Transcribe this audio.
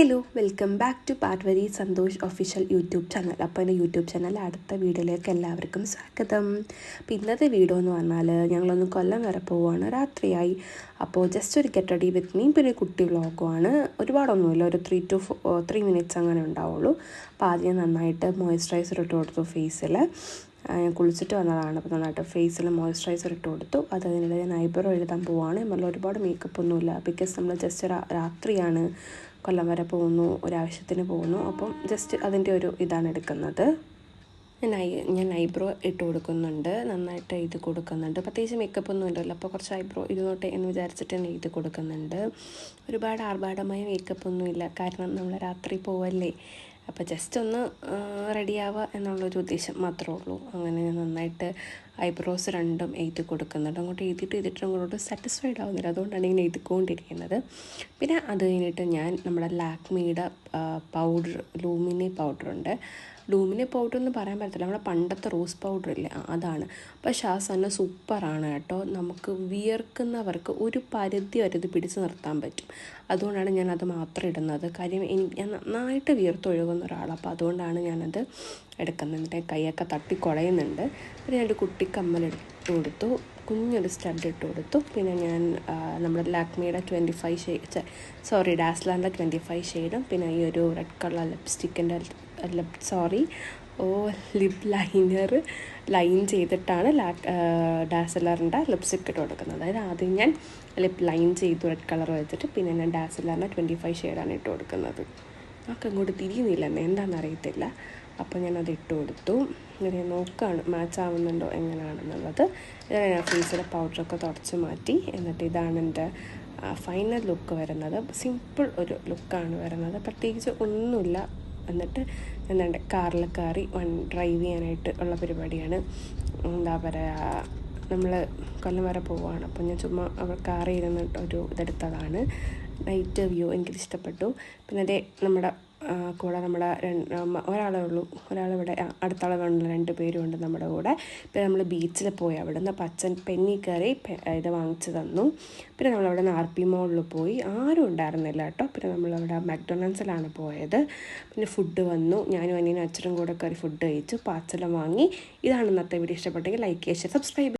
Hello welcome back to Parvathy Santhosh official YouTube channel. അപ്പോൾ എന്റെ YouTube channel അടുത്ത വീഡിയോയിലേക്ക് എല്ലാവർക്കും സ്വാഗതം. അപ്പോൾ ഇന്നത്തെ വീഡിയോ എന്ന് പറഞ്ഞാൽ ഞങ്ങളൊന്ന് കൊല്ലം വരെ പോവുകയാണ്. രാത്രിയായി. അപ്പോൾ ജസ്റ്റ് ഒരു റെഡി വിത്ത് മീ പിന്നെ കുട്ടി വ്ളോഗുമാണ് ഒരുപാടൊന്നുമില്ല. ഒരു ത്രീ ടു ത്രീ മിനിറ്റ്സ് അങ്ങനെ ഉണ്ടാവുള്ളൂ. അപ്പോൾ ആദ്യം നന്നായിട്ട് മോയ്സ്ചറൈസർ ഇട്ട് കൊടുത്തു ഫേസിൽ ഞാൻ കുളിച്ചിട്ട് വന്നതാണ്. അപ്പോൾ നന്നായിട്ട് ഫേസിൽ മോയ്സ്ചറൈസർ ഇട്ട് കൊടുത്തു. അത് അതിനിടെ ഞാൻ ഐബ്രോ എഴുതാൻ പോവുകയാണ്. നമ്മൾ ഒരുപാട് മേക്കപ്പ് ഒന്നുമില്ല. ബിക്കോസ് നമ്മൾ ജസ്റ്റ് രാത്രിയാണ്. കൊല്ലം വരെ പോകുന്നു ഒരാവശ്യത്തിന് പോകുന്നു. അപ്പം ജസ്റ്റ് അതിന്റെ ഒരു ഇതാണ് എടുക്കുന്നത്. ഞാൻ ഐ ഞാൻ ഐബ്രോ ഇട്ട് കൊടുക്കുന്നുണ്ട്. നന്നായിട്ട് എഴുതി കൊടുക്കുന്നുണ്ട്. പ്രത്യേകിച്ച് മേക്കപ്പ് ഒന്നും ഇല്ലല്ലോ അപ്പോൾ കുറച്ച് ഐബ്രോ ഇരുന്നോട്ടെ എന്ന് വിചാരിച്ചിട്ട് ഞാൻ എഴുതി കൊടുക്കുന്നുണ്ട്. ഒരുപാട് ആർഭാടമായ മേക്കപ്പ് ഒന്നുമില്ല കാരണം നമ്മൾ രാത്രി പോവല്ലേ. അപ്പോൾ ജസ്റ്റ് ഒന്ന് റെഡിയാവുക എന്നുള്ളൊരു ഉദ്ദേശം മാത്രമേ ഉള്ളൂ. അങ്ങനെ നന്നായിട്ട് ഐബ്രോസ് രണ്ടും എഴുതി കൊടുക്കുന്നുണ്ട്. അങ്ങോട്ട് എഴുതിയിട്ട് എഴുതിയിട്ട് അങ്ങോട്ട് സാറ്റിസ്ഫൈഡ് ആവുന്നില്ല. അതുകൊണ്ടാണ് ഇങ്ങനെ എഴുതിക്കൊണ്ടിരിക്കുന്നത്. പിന്നെ അത് കഴിഞ്ഞിട്ട് ഞാൻ നമ്മുടെ ലാക്മിയുടെ പൗഡർ ലൂമിനി പൗഡറുണ്ട് ലൂമിനി പൗഡർ എന്ന് പറയാൻ പറ്റത്തില്ല. നമ്മുടെ പണ്ടത്തെ റോസ് പൗഡർ ഇല്ലേ? അതാണ്. പക്ഷെ ആ സാധനം സൂപ്പറാണ് കേട്ടോ. നമുക്ക് വിയർക്കുന്നവർക്ക് ഒരു പരിധി വരെ ഇത് പിടിച്ചു നിർത്താൻ പറ്റും. അതുകൊണ്ടാണ് ഞാൻ അത് മാത്രം ഇടുന്നത്. കാര്യം എനിക്ക് ഞാൻ നന്നായിട്ട് വിയർത്തൊഴുകുന്ന ഒരാളാണ് അപ്പോൾ അതുകൊണ്ടാണ് ഞാനത് എടുക്കുന്നത്. എന്റെ കൈയൊക്കെ തട്ടി പിന്നെ ഞാൻ കുട്ടിക്കമ്മൽ കുട്ടി കമ്മൽ എടുത്ത് കൊടുത്തു. കുഞ്ഞൊരു സ്റ്റഡ് ഇട്ട് കൊടുത്തു. പിന്നെ ഞാൻ നമ്മുടെ ലാക്മിയുടെ ട്വന്റി ഫൈവ് ഷെയ്ഡ് സോറി ഡാസ്ലാന്റെ ട്വന്റി ഫൈവ് ഷെയ്ഡും പിന്നെ ഈ ഒരു red colour ലിപ്സ്റ്റിക്കിന്റെ lip sorry oh lip liner line ചെയ്തിട്ടാണ് ലാക് ഡാസലറിന്റെ ലിപ്സ്റ്റിക് ഇട്ട് കൊടുക്കുന്നത്. അതായത് ആദ്യം ഞാൻ ലിപ് ലൈൻ ചെയ്തു റെഡ് കളർ വെച്ചിട്ട് പിന്നെ ഞാൻ ഡാസലറിന്റെ ട്വന്റി ഫൈവ് ഷെയ്ഡാണ് ഇട്ട് കൊടുക്കുന്നത്. നമുക്ക് അങ്ങോട്ട് തിരിയുന്നില്ല എന്താണെന്ന് അറിയത്തില്ല. അപ്പോൾ ഞാനത് ഇട്ട് കൊടുത്തു. ഇങ്ങനെ നോക്കുകയാണ് മാച്ച് ആവുന്നുണ്ടോ എങ്ങനെയാണെന്നുള്ളത്. ഞാൻ ഫേസിലെ പൗഡറൊക്കെ തുടച്ച് മാറ്റി. എന്നിട്ട് ഇതാണ് എന്റെ ഫൈനൽ ലുക്ക് വരുന്നത്. സിമ്പിൾ ഒരു ലുക്കാണ് വരുന്നത്. പ്രത്യേകിച്ച് ഒന്നുമില്ല. എന്നിട്ട് ഞാൻ എന്റെ കാറിൽ കയറി വൺ ഡ്രൈവ് ചെയ്യാനായിട്ട് ഉള്ള പരിപാടിയാണ്. എന്താ പറയുക നമ്മൾ കൊല്ലം വരെ പോവുകയാണ്. അപ്പോൾ ഞാൻ ചുമ്മാ അവർ കാറിൽ ഇരുന്നിട്ട് ഒരു ഇതെടുത്തതാണ്. നൈറ്റ് വ്യൂ എനിക്ക് ഇഷ്ടപ്പെട്ടു പിന്നെ അതേ നമ്മുടെ കൂടെ നമ്മുടെ ഒരാളേ ഉള്ളൂ. ഒരാളിവിടെ അടുത്താളെ വേണ്ട രണ്ട് പേരും ഉണ്ട് നമ്മുടെ കൂടെ. പിന്നെ നമ്മൾ ബീച്ചിൽ പോയി. അവിടെ നിന്ന് പച്ചൻ പെന്നി കയറി ഇത് വാങ്ങിച്ചു തന്നു. പിന്നെ നമ്മളവിടെ നിന്ന് ആർ പി മോളിൽ പോയി. ആരും ഉണ്ടായിരുന്നില്ല കേട്ടോ. പിന്നെ നമ്മളവിടെ മക്ഡൊണാൾഡ്സിലാണ് പോയത്. പിന്നെ ഫുഡ് വന്നു. ഞാനും അനിയനും അച്ഛനും കൂടെ കയറി ഫുഡ് കഴിച്ചു. പാച്ചലം വാങ്ങി. ഇതാണ് ഇന്നത്തെ വീഡിയോ. ഇഷ്ടപ്പെട്ടെങ്കിൽ ലൈക്ക് ചെയ്യുക സബ്സ്ക്രൈബ്